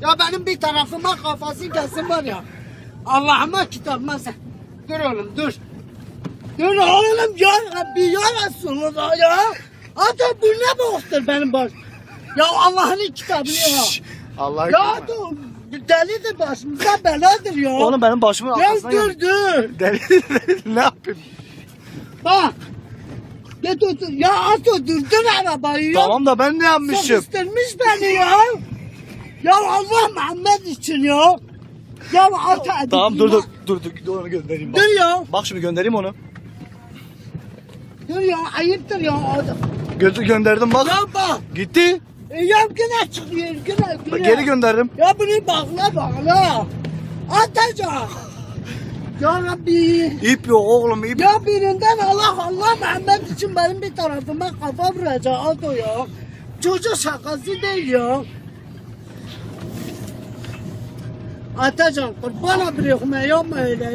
Ya benim bir tarafıma kafası kesin var ya. Allah'ıma kitabıma sen. Dur oğlum dur. Dur oğlum ya Rabbi ya Resulullah ya. Hatta bu ne boktur benim baş. Ya Allah'ın kitabı ya. Allah Ya dur. Delidir başımıza beladır ya. Oğlum benim başımın Ya arkasına dur dur. Deli, ne yapayım? Bak. Git otur. Ya at durdun arabayı ya. Tamam da ben ne yapmışım? Sıkıştırmış beni ya. Ya Allah Muhammed için ya. Ya at hadi. Tamam dur dur dur dur dur onu göndereyim bak. Dur ya. Bak şimdi göndereyim onu. Dur ya ayıptır ya. Gö gönderdim bak. Ya bak. Gitti. E, ya güne çıkıyor güne güne. Geri gönderdim. Ya bunu bağla bağla. Atacak. Ya Rabbi. İp yok oğlum ip. Ya birinden Allah Allah Muhammed için benim bir tarafıma kafa vuracak Aldo ya. Çocuk şakası değil ya. أتجر قربان أبريخ ما يوم إلى